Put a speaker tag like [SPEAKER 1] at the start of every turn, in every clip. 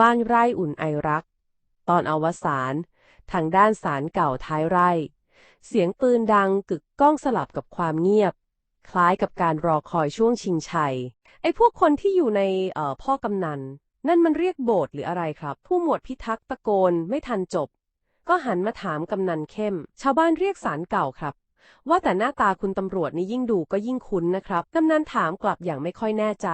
[SPEAKER 1] บ้านไร่อุ่นไอรัก ตอนอวสานทางด้านศาลเก่าท้ายไร่ เสียงปืนดังกึกก้องสลับกับความเงียบ คล้ายกับการรอคอยช่วงชิงชัย ไอ้พวกคนที่อยู่ในเอ่อพ่อกำนัน นั่นมันเรียกโบสถ์หรืออะไรครับ ผู้หมวดพิทักษ์ตะโกนไม่ทันจบ ก็หันมาถามกำนันเข้ม ชาวบ้านเรียกศาลเก่าครับ ว่าแต่หน้าตาคุณตำรวจนี่ยิ่งดูก็ยิ่งคุ้นนะครับกำนันถามกลับอย่างไม่ค่อยแน่ใจ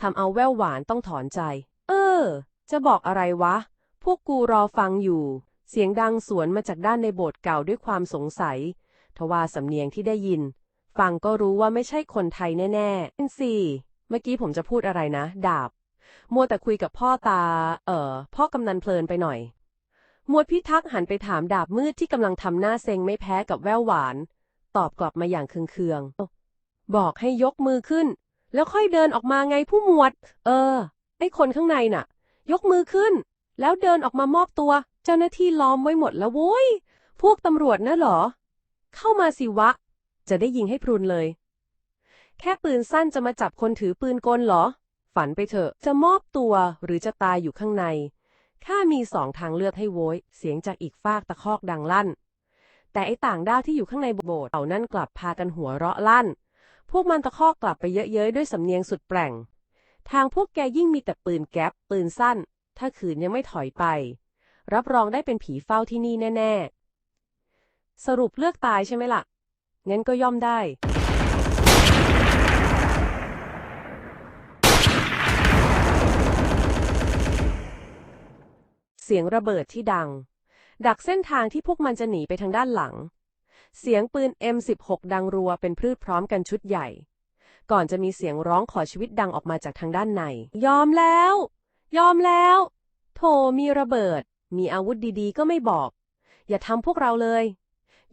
[SPEAKER 1] ทำเอาแววหวานต้องถอนใจ เออ จะบอกอะไรวะ พวกกูรอฟังอยู่ เสียงดังสวนมาจากด้านในโบสถ์เก่าด้วยความสงสัย ทว่าสำเนียงที่ได้ยิน ฟังก็รู้ว่าไม่ใช่คนไทยแน่ๆเป็นสี่เมื่อกี้ผมจะพูดอะไรนะ ดาบ มัวแต่คุยกับพ่อตา เอ่อ พ่อกำนันเพลินไปหน่อย มวดพิทักษ์หันไปถามดาบมืดที่กำลังทำหน้าเซ็งไม่แพ้กับแววหวาน ตอบกลับมาอย่างเคืองๆบอกให้ยกมือขึ้น แล้วค่อยเดินออกมาไงผู้หมวด เออ ไอ้คนข้างในน่ะ ยกมือขึ้น แล้วเดินออกมามอบตัว เจ้าหน้าที่ล้อมไว้หมดแล้วโว้ย พวกตำรวจนะหรอ เข้ามาสิวะ จะได้ยิงให้พรุนเลย แค่ปืนสั้นจะมาจับคนถือปืนกลเหรอ ฝันไปเถอะ จะมอบตัวหรือจะตายอยู่ข้างใน ข้ามีสองทางเลือกให้โว้ย เสียงจากอีกฟากตะคอกดังลั่น แต่ไอ้ต่างด้าวที่อยู่ข้างในโบสถ์เหล่านั้นกลับพากันหัวเราะลั่น พวกมันตะคอกกลับไปเยอะเย้ยด้วยสำเนียงสุดแปลง ทางพวกแกยิ่งมีแต่ปืนแก๊ปปืนสั้น ถ้าขืนยังไม่ถอยไป รับรองได้เป็นผีเฝ้าที่นี่แน่ ๆ สรุปเลือกตายใช่ไหมล่ะ งั้นก็ย่อมได้ เสียงระเบิดที่ดัง ดักเส้นทางที่พวกมันจะหนีไปทางด้านหลัง เสียงปืน M16 ดังรัวเป็นพืชพร้อมกันชุดใหญ่ ก่อนจะมีเสียงร้องขอชีวิตดังออกมาจากทางด้านใน ยอมแล้ว ยอมแล้ว โถมีระเบิด มีอาวุธดีๆ ก็ไม่บอก อย่าทำพวกเราเลย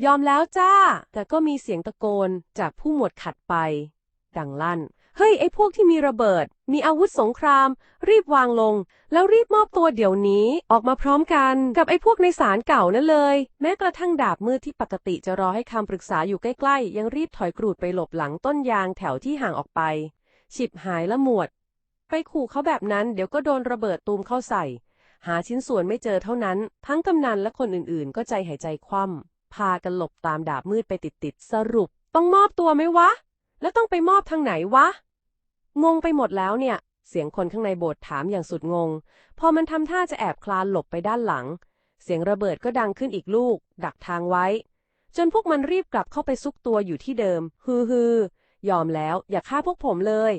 [SPEAKER 1] ยอมแล้วจ้า แต่ก็มีเสียงตะโกนจากผู้หมวดขัดไป ดังลั่น เฮ้ย ไอ้พวกที่มีระเบิด มีอาวุธสงคราม รีบวางลง แล้วรีบมอบตัวเดี๋ยวนี้ออกมาพร้อมกัน กับไอ้พวกในศาลเก่านั่นเลย แม้กระทั่งดาบมืดที่ปกติจะรอให้คำปรึกษาอยู่ใกล้ๆ ยังรีบถอยกรูดไปหลบหลังต้นยางแถวที่ห่างออกไป ฉิบหายละหมวด ไปขู่เขาแบบนั้นเดี๋ยวก็โดนระเบิดตูมเข้าใส่ หาชิ้นส่วนไม่เจอเท่านั้น ทั้งกำนันและคนอื่นๆ ก็ใจหายใจคว่ำพากันหลบตามดาบมืดไปติดๆสรุป ต้องมอบตัวไหมวะ แล้วต้องไปมอบทางไหนวะ งงไปหมดแล้วเนี่ย เสียงคนข้างในโบสถ์ถามอย่างสุดงง พอมันทำท่าจะแอบคลานหลบไปด้านหลัง เสียงระเบิดก็ดังขึ้นอีกลูก ดักทางไว้ จนพวกมันรีบกลับเข้าไปซุกตัวอยู่ที่เดิม ฮือฮือยอมแล้วอย่าฆ่าพวกผมเลย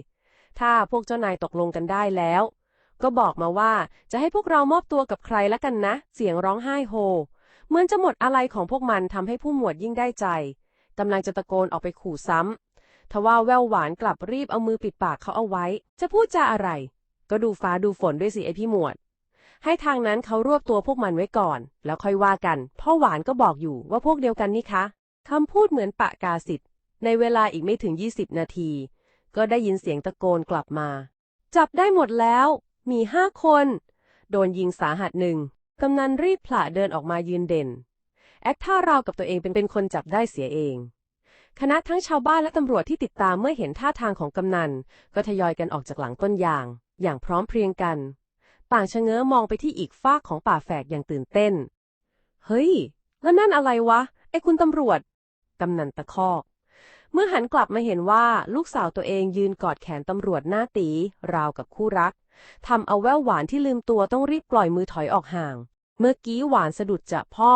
[SPEAKER 1] ถ้าพวกเจ้านายตกลงกันได้แล้ว ก็บอกมาว่าจะให้พวกเรามอบตัวกับใครละกันนะ เสียงร้องไห้โฮ เหมือนจะหมดอะไรของพวกมันทำให้ผู้หมวดยิ่งได้ใจกำลังจะตะโกนออกไปขู่ซ้ำ ทว่าแววหวานกลับรีบเอามือปิดปากเขาเอาไว้ จะพูดจาอะไร ก็ดูฟ้าดูฝนด้วยสิไอพี่หมวด ให้ทางนั้นเขารวบตัวพวกมันไว้ก่อน แล้วค่อยว่ากัน พ่อหวานก็บอกอยู่ว่าพวกเดียวกันนี่คะคำพูดเหมือนปะกาสิทธิ์ในเวลาอีกไม่ถึง 20 นาที ก็ได้ยินเสียงตะโกนกลับมา จับได้หมดแล้ว มีห้าคน โดนยิงสาหัสหนึ่งกำนันรีบผละเดินออกมายืนเด่น แอคท่าราวกับตัวเองเป็นเป็นคนจับได้เสียเอง คณะทั้งชาวบ้านและตำรวจที่ติดตามเมื่อเห็นท่าทางของกำนัน ก็ทยอยกันออกจากหลังต้นยาง อย่างพร้อมเพรียงกัน ต่างชะเง้อมองไปที่อีกฟากของป่าแฝกอย่างตื่นเต้น เฮ้ย แล้วนั่นอะไรวะ ไอ้คุณตำรวจ กำนันตะคอก เมื่อหันกลับมาเห็นว่าลูกสาวตัวเองยืนกอดแขนตำรวจหน้าตี ราวกับคู่รักทำเอาแววหวานที่ลืมตัวต้องรีบปล่อยมือถอยออกห่าง เมื่อกี้หวานสะดุดจะพ่อ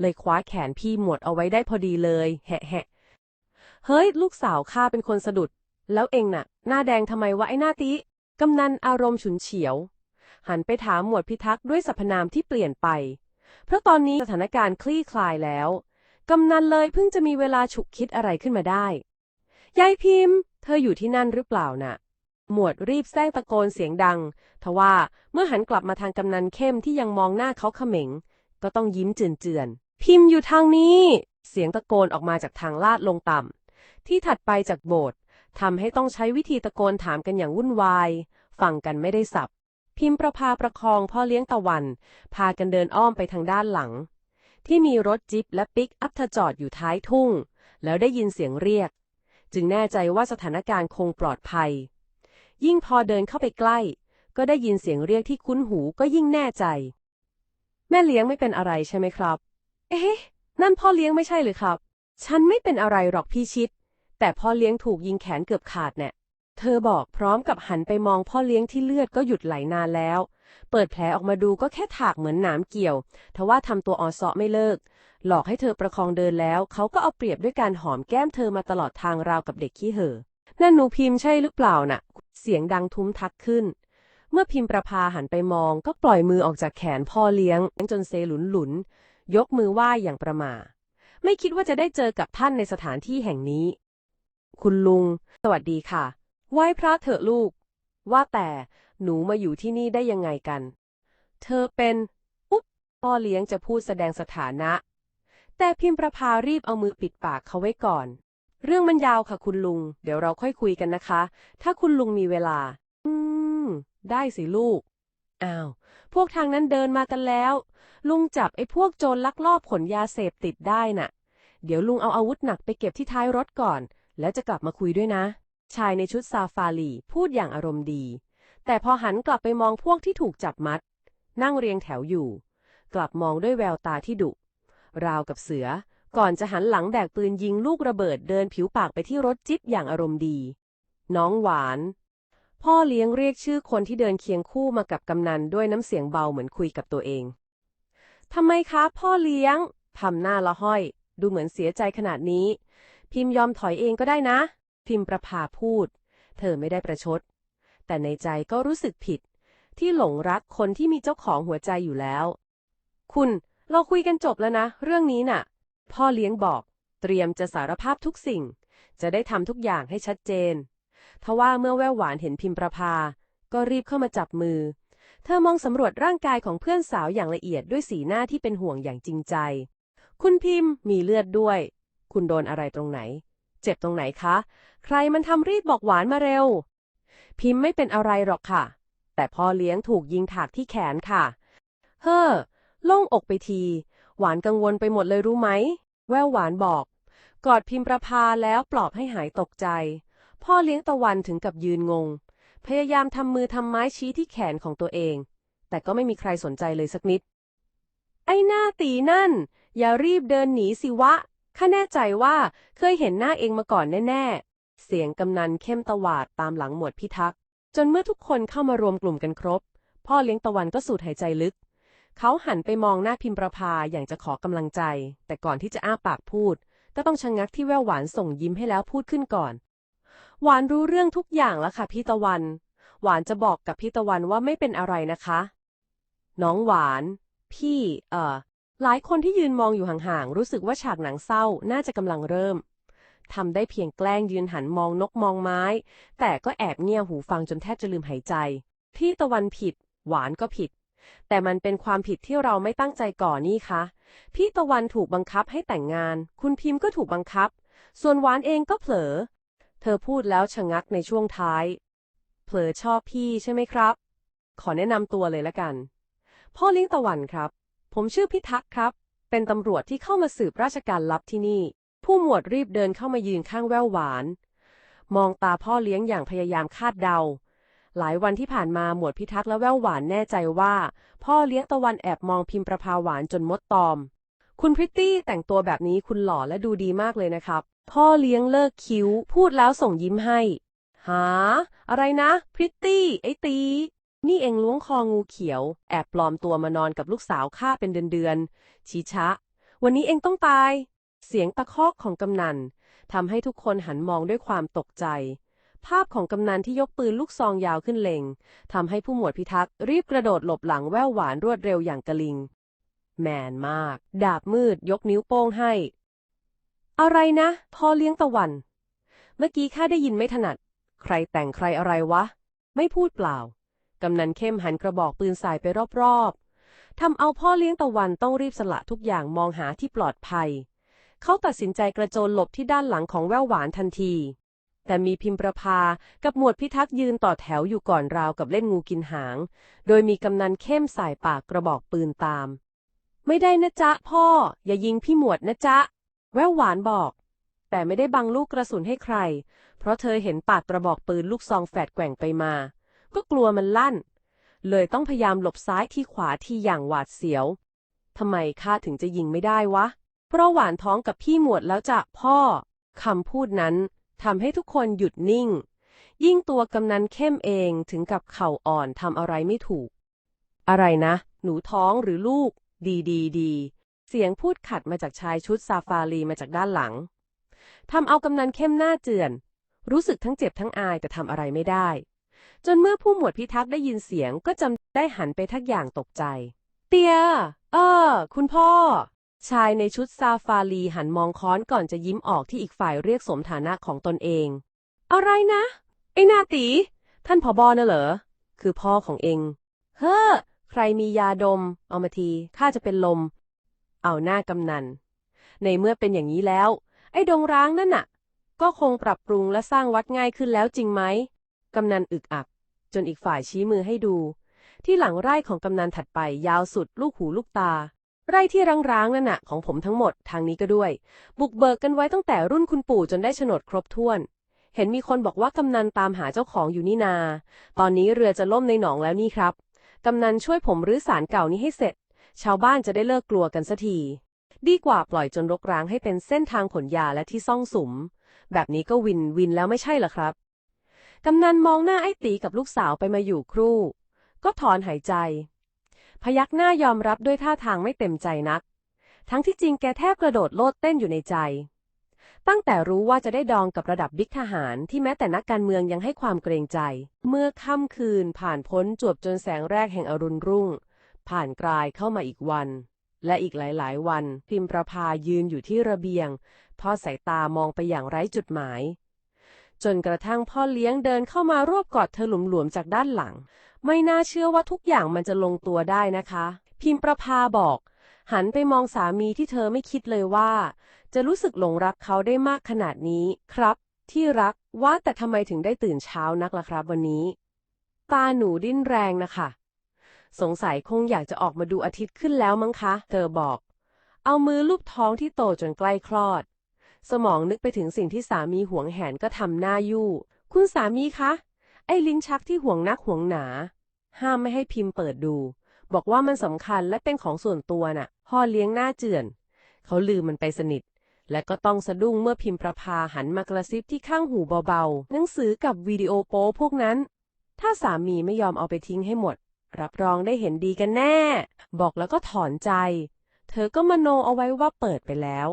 [SPEAKER 1] เลยคว้าแขนพี่หมวดเอาไว้ได้พอดีเลยแฮะแฮะ เฮ้ย ลูกสาวข้าเป็นคนสะดุด แล้วเองน่ะ หน้าแดงทำไมวะไอ้หน้าติ กำนันอารมณ์ฉุนเฉียว หันไปถามหมวดพิทักษ์ด้วยสรรพนามที่เปลี่ยนไป เพราะตอนนี้สถานการณ์คลี่คลายแล้ว กำนันเลยเพิ่งจะมีเวลาฉุกคิดอะไรขึ้นมาได้ ยายพิมพ์ เธออยู่ที่นั่นหรือเปล่าน่ะ หมวดรีบแซงตะโกนเสียงดัง ทว่าเมื่อหันกลับมาทางกำนันเข้มที่ยังมองหน้าเขาเขม็ง ก็ต้องยิ้มเจือนๆ พิมพ์อยู่ทางนี้ เสียงตะโกนออกมาจากทางลาดลงต่ำ ที่ถัดไปจากโบสถ์ทำให้ต้องใช้วิธีตะโกนถามกันอย่างวุ่นวาย ฟังกันไม่ได้สับ พิมพ์ประพาประคองพ่อเลี้ยงตะวัน พากันเดินอ้อมไปทางด้านหลัง ที่มีรถจิปและปิกอัพจอดอยู่ท้ายทุ่ง แล้วได้ยินเสียงเรียก จึงแน่ใจว่าสถานการณ์คงปลอดภัย ยิ่งพอเดินเข้าไปใกล้ ก็ได้ยินเสียงเรียกที่คุ้นหูก็ยิ่งแน่ใจ แม่เลี้ยงไม่เป็นอะไรใช่ไหมครับ เอ๊ะ นั่นพ่อเลี้ยงไม่ใช่หรือครับ ฉันไม่เป็นอะไรหรอกพี่ชิด แต่พ่อเลี้ยงถูกยิงแขนเกือบขาดเนี่ยเธอบอกพร้อมกับหันไปมองพ่อเลี้ยงที่เลือดก็หยุดไหลนานแล้ว เปิดแผลออกมาดูก็แค่ถากเหมือนหนามเกี่ยว ทว่าทำตัวอ่อนเซาะไม่เลิก หลอกให้เธอประคองเดินแล้ว เขาก็เอาเปรียบด้วยการหอมแก้มเธอมาตลอดทางราวกับเด็กขี้เห่อ นั่นหนูพิมพ์ใช่หรือเปล่าน่ะ เสียงดังทุ้มทักขึ้น เมื่อพิมพ์ประพาหันไปมอง ก็ปล่อยมือออกจากแขนพ่อเลี้ยงจนเซหลุนหลุน ยกมือไหว้อย่างประมา ไม่คิดว่าจะได้เจอกับท่านในสถานที่แห่งนี้ คุณลุง สวัสดีค่ะ ไหว้พระเถอะลูก ว่าแต่หนูมาอยู่ที่นี่ได้ยังไงกัน เธอเป็นอุ๊บพ่อเลี้ยงจะพูดแสดงสถานะ แต่พิมพ์ประภารีบเอามือปิดปากเขาไว้ก่อน เรื่องมันยาวค่ะคุณลุง เดี๋ยวเราค่อยคุยกันนะคะ ถ้าคุณลุงมีเวลา อืม ได้สิลูก อ้าว พวกทางนั้นเดินมากันแล้ว ลุงจับไอ้พวกโจรลักลอบขนยาเสพติดได้น่ะ เดี๋ยวลุงเอาอาวุธหนักไปเก็บที่ท้ายรถก่อน แล้วจะกลับมาคุยด้วยนะ ชายในชุดซาฟารีพูดอย่างอารมณ์ดี แต่พอหันกลับไปมองพวกที่ถูกจับมัด นั่งเรียงแถวอยู่ กลับมองด้วยแววตาที่ดุ ราวกับเสือ ก่อนจะหันหลังแบกปืนยิงลูกระเบิดเดินผิวปากไปที่รถจิ๊บอย่างอารมณ์ดี น้องหวาน พ่อเลี้ยงเรียกชื่อคนที่เดินเคียงคู่มากับกำนันด้วยน้ำเสียงเบาเหมือนคุยกับตัวเองทำไมคะ พ่อเลี้ยงทำหน้าละห้อย ดูเหมือนเสียใจขนาดนี้ พิมพ์ยอมถอยเองก็ได้นะ พิมพ์ประภาพูด เธอไม่ได้ประชด แต่ในใจก็รู้สึกผิด ที่หลงรักคนที่มีเจ้าของหัวใจอยู่แล้ว คุณเราคุยกันจบแล้วนะ เรื่องนี้น่ะ พ่อเลี้ยงบอก เตรียมจะสารภาพทุกสิ่ง จะได้ทำทุกอย่างให้ชัดเจนทว่าเมื่อแววหวานเห็นพิมพ์ประภา ก็รีบเข้ามาจับมือ เธอมองสำรวจร่างกายของเพื่อนสาวอย่างละเอียดด้วยสีหน้าที่เป็นห่วงอย่างจริงใจ คุณพิมพ์มีเลือดด้วย คุณโดนอะไรตรงไหน เจ็บตรงไหนคะ ใครมันทำรีบบอกหวานมาเร็ว พิมพ์ไม่เป็นอะไรหรอกค่ะ แต่พ่อเลี้ยงถูกยิงถากที่แขนค่ะ เฮ้อโล่งอกไปที หวานกังวลไปหมดเลยรู้ไหม แววหวานบอก กอดพิมพ์ประพาแล้วปลอบให้หายตกใจ พ่อเลี้ยงตะวันถึงกับยืนงง พยายามทำมือทำไม้ชี้ที่แขนของตัวเอง แต่ก็ไม่มีใครสนใจเลยสักนิด ไอ้หน้าตีนั่น อย่ารีบเดินหนีสิวะ ข้าแน่ใจว่าเคยเห็นหน้าเองมาก่อนแน่ ๆ เสียงกำนันเข้มตวาดตามหลังหมวดพิทักษ์จนเมื่อทุกคนเข้ามารวมกลุ่มกันครบ พ่อเลี้ยงตะวันก็สูดหายใจลึก เขาหันไปมองหน้าพิมพ์ประพาอย่างจะขอกำลังใจ แต่ก่อนที่จะอ้าปากพูด ก็ต้องชะงงักที่แววหวานส่งยิ้มให้แล้วพูดขึ้นก่อน หวานรู้เรื่องทุกอย่างแล้วค่ะพี่ตะวัน หวานจะบอกกับพี่ตะวันว่าไม่เป็นอะไรนะคะ น้องหวาน พี่ เอ่อ หลายคนที่ยืนมองอยู่ห่างๆ รู้สึกว่าฉากหนังเศร้าน่าจะกำลังเริ่ม ทำได้เพียงแกล้งยืนหันมองนกมองไม้ แต่ก็แอบเงี่ยหูฟังจนแทบจะลืมหายใจพี่ตะวันผิด หวานก็ผิด แต่มันเป็นความผิดที่เราไม่ตั้งใจก่อนี่คะ พี่ตะวันถูกบังคับให้แต่งงาน คุณพิมพ์ก็ถูกบังคับ ส่วนหวานเองก็เผลอ เธอพูดแล้วชะงักในช่วงท้าย เผลอชอบพี่ใช่ไหมครับ ขอแนะนำตัวเลยละกัน พ่อเลี้ยงตะวันครับ ผมชื่อพิทักษ์ครับ เป็นตำรวจที่เข้ามาสืบราชการลับที่นี่ ผู้หมวดรีบเดินเข้ามายืนข้างแววหวาน มองตาพ่อเลี้ยงอย่างพยายามคาดเดา หลายวันที่ผ่านมาหมวดพิทักษ์และแววหวานแน่ใจว่า พ่อเลี้ยงตะวันแอบมองพิมพ์ประภาหวานจนมดตอม คุณพริตตี้แต่งตัวแบบนี้คุณหล่อและดูดีมากเลยนะครับ พ่อเลี้ยงเลิกคิ้ว พูดแล้วส่งยิ้มให้ หา อะไรนะ พริตตี้ ไอตี นี่เองล้วงคองูเขียว แอบปลอมตัวมานอนกับลูกสาวข้าเป็นเดือนๆชีชะ วันนี้เองต้องตาย เสียงตะคอกของกำนันทำให้ทุกคนหันมองด้วยความตกใจ ภาพของกำนันที่ยกปืนลูกซองยาวขึ้นเล็งทำให้ผู้หมวดพิทักษ์รีบกระโดดหลบหลังแววหวานรวดเร็วอย่างกระลิง แมนมาก ดาบมืดยกนิ้วโป้งให้ อะไรนะพ่อเลี้ยงตะวัน เมื่อกี้ข้าได้ยินไม่ถนัด ใครแต่งใครอะไรวะ ไม่พูดเปล่า กำนันเข้มหันกระบอกปืนสายไปรอบๆทำเอาพ่อเลี้ยงตะวันต้องรีบสละทุกอย่างมองหาที่ปลอดภัย เขาตัดสินใจกระโจนหลบที่ด้านหลังของแววหวานทันที แต่มีพิมพ์ประพากับหมวดพิทักษ์ยืนต่อแถวอยู่ก่อนราวกับเล่นงูกินหาง โดยมีกำนันเข้มสายปากกระบอกปืนตาม ไม่ได้นะจ๊ะพ่อ อย่ายิงพี่หมวดนะจ๊ะ แววหวานบอกแต่ไม่ได้บังลูกกระสุนให้ใคร เพราะเธอเห็นปากกระบอกปืนลูกซองแฝดแกว่งไปมา ก็กลัวมันลั่น เลยต้องพยายามหลบซ้ายที่ขวาที่อย่างหวาดเสียวทำไมข้าถึงจะยิงไม่ได้วะ เพราะหวานท้องกับพี่หมวดแล้วจ้ะพ่อคำพูดนั้นทำให้ทุกคนหยุดนิ่ง ยิ่งตัวกำนันเข้มเองถึงกับเข่าอ่อนทำอะไรไม่ถูก อะไรนะ หนูท้องหรือลูก ดีดีดี เสียงพูดขัดมาจากชายชุดซาฟารีมาจากด้านหลังทำเอากำนันเข้มหน้าเจือน รู้สึกทั้งเจ็บทั้งอายแต่ทำอะไรไม่ได้ จนเมื่อผู้หมวดพิทักษ์ได้ยินเสียงก็จำได้หันไปทักอย่างตกใจ เตีย เออ คุณพ่อ ชายในชุดซาฟารีหันมองค้อนก่อนจะยิ้มออกที่อีกฝ่ายเรียกสมฐานะของตนเอง อะไรนะ ไอ้นาตี ท่านผอบอน่ะเหรอ คือพ่อของเอง เฮ้อ ใครมียาดม เอามาที ข้าจะเป็นลม เอาหน้ากำนัน ในเมื่อเป็นอย่างนี้แล้ว ไอ้ดงร้างนั่นน่ะ ก็คงปรับปรุงและสร้างวัดง่ายขึ้นแล้วจริงไหม กำนันอึกอัก จนอีกฝ่ายชี้มือให้ดู ที่หลังไร่ของกำนันถัดไปยาวสุดลูกหูลูกตา ไร่ที่ร้างๆนั่นน่ะของผมทั้งหมดทางนี้ก็ด้วย บุกเบิกกันไว้ตั้งแต่รุ่นคุณปู่จนได้โฉนดครบถ้วน เห็นมีคนบอกว่ากำนันตามหาเจ้าของอยู่นี่นา ตอนนี้เรือจะล่มในหนองแล้วนี่ครับกำนันช่วยผมรื้อสารเก่านี้ให้เสร็จ ชาวบ้านจะได้เลิกกลัวกันสักทีดีกว่าปล่อยจนรกร้างให้เป็นเส้นทางขนยาและที่ซ่องสุม แบบนี้ก็วินวินแล้วไม่ใช่เหรอครับ กำนันมองหน้าไอ้ตีกับลูกสาวไปมาอยู่ครู่ ก็ถอนหายใจ พยักหน้ายอมรับด้วยท่าทางไม่เต็มใจนัก ทั้งที่จริงแกแทบกระโดดโลดเต้นอยู่ในใจ ตั้งแต่รู้ว่าจะได้ดองกับระดับบิ๊กทหารที่แม้แต่นักการเมืองยังให้ความเกรงใจ เมื่อค่ำคืนผ่านพ้นจวบจนแสงแรกแห่งอรุณรุ่ง ผ่านกลายเข้ามาอีกวัน และอีกหลาย ๆ วันพิมประพายืนอยู่ที่ระเบียงทอสายตามองไปอย่างไร้จุดหมาย จนกระทั่งพ่อเลี้ยงเดินเข้ามารวบกอดเธอหลวมๆจากด้านหลัง ไม่น่าเชื่อว่าทุกอย่างมันจะลงตัวได้นะคะ พิมประพาบอก หันไปมองสามีที่เธอไม่คิดเลยว่า จะรู้สึกหลงรักเขาได้มากขนาดนี้ ครับ ที่รักว่าแต่ทำไมถึงได้ตื่นเช้านักล่ะครับวันนี้ ตาหนูดิ้นแรงนะคะสงสัยคงอยากจะออกมาดูอาทิตย์ขึ้นแล้วมั้งคะ เธอบอก เอามือลูบท้องที่โตจนใกล้คลอด สมองนึกไปถึงสิ่งที่สามีหวงแหนก็ทำหน้ายู่ คุณสามีคะ ไอ้ลิ้นชักที่ห่วงนักห่วงหนา ห้ามไม่ให้พิมพ์เปิดดู บอกว่ามันสำคัญและเป็นของส่วนตัวน่ะพ่อเลี้ยงหน้าเจือน เขาลืมมันไปสนิท และก็ต้องสะดุ้งเมื่อพิมพ์ประพาหันมากระซิบที่ข้างหูเบาๆ หนังสือกับวิดีโอโป๊พวกนั้น ถ้าสามีไม่ยอมเอาไปทิ้งให้หมด รับรองได้เห็นดีกันแน่ บอกแล้วก็ถอนใจ เธอก็มโนเอาไว้ว่าเปิดไปแล้ว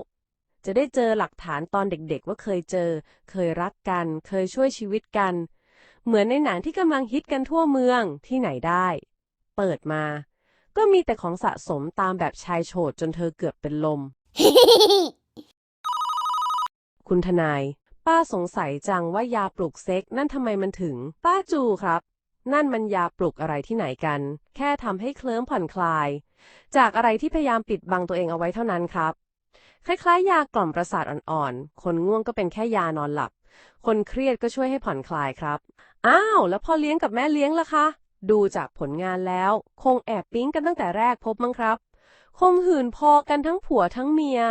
[SPEAKER 1] จะได้เจอหลักฐานตอนเด็กๆ ว่าเคยเจอ เคยรักกัน เคยช่วยชีวิตกัน เหมือนในหนังที่กำลังฮิตกันทั่วเมืองที่ไหนได้ เปิดมา ก็มีแต่ของสะสมตามแบบชายโฉดจนเธอเกือบเป็นลม คุณทนาย ป้าสงสัยจังว่ายาปลุกเซ็กนั่นทำไมมันถึง ป้าจูครับ นั่นมันยาปลุกอะไรที่ไหนกัน แค่ทำให้เคลิ้มผ่อนคลาย จากอะไรที่พยายามปิดบังตัวเองเอาไว้เท่านั้นครับ คล้ายๆ ยากล่อมประสาทอ่อนๆ คนง่วงก็เป็นแค่ยานอนหลับ คนเครียดก็ช่วยให้ผ่อนคลายครับ อ้าว แล้วพ่อเลี้ยงกับแม่เลี้ยงล่ะคะ ดูจากผลงานแล้ว คงแอบปิ๊งกันตั้งแต่แรกพบมั้งครับ คงหื่นพอกันทั้งผัวทั้งเมีย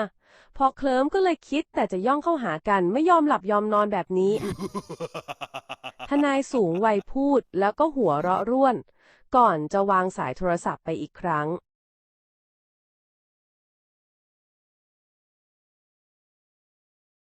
[SPEAKER 1] พอเคลิ้มก็เลยคิดแต่จะย่องเข้าหากันไม่ยอมหลับยอมนอนแบบนี้ ทนายสูงวัยพูดแล้วก็หัวเราะร่วน ก่อนจะวางสายโทรศัพท์ไปอีกครั้ง